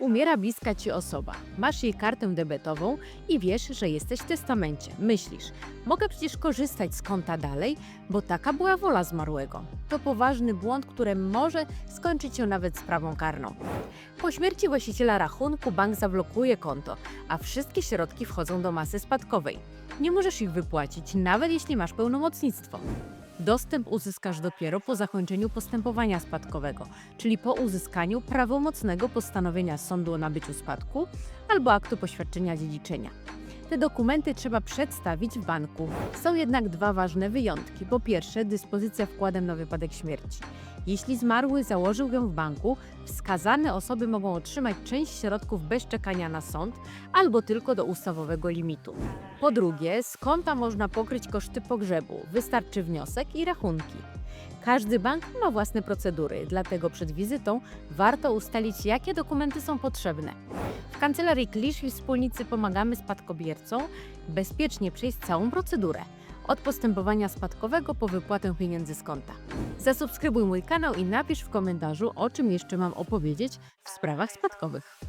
Umiera bliska ci osoba. Masz jej kartę debetową i wiesz, że jesteś w testamencie. Myślisz, mogę przecież korzystać z konta dalej, bo taka była wola zmarłego. To poważny błąd, który może skończyć się nawet sprawą karną. Po śmierci właściciela rachunku bank zablokuje konto, a wszystkie środki wchodzą do masy spadkowej. Nie możesz ich wypłacić, nawet jeśli masz pełnomocnictwo. Dostęp uzyskasz dopiero po zakończeniu postępowania spadkowego, czyli po uzyskaniu prawomocnego postanowienia sądu o nabyciu spadku albo aktu poświadczenia dziedziczenia. Te dokumenty trzeba przedstawić w banku. Są jednak dwa ważne wyjątki. Po pierwsze, dyspozycja wkładem na wypadek śmierci. Jeśli zmarły założył ją w banku, wskazane osoby mogą otrzymać część środków bez czekania na sąd albo tylko do ustawowego limitu. Po drugie, z konta można pokryć koszty pogrzebu. Wystarczy wniosek i rachunki. Każdy bank ma własne procedury, dlatego przed wizytą warto ustalić, jakie dokumenty są potrzebne. W kancelarii Klisz i wspólnicy pomagamy spadkobiercom bezpiecznie przejść całą procedurę. Od postępowania spadkowego po wypłatę pieniędzy z konta. Zasubskrybuj mój kanał i napisz w komentarzu, o czym jeszcze mam opowiedzieć w sprawach spadkowych.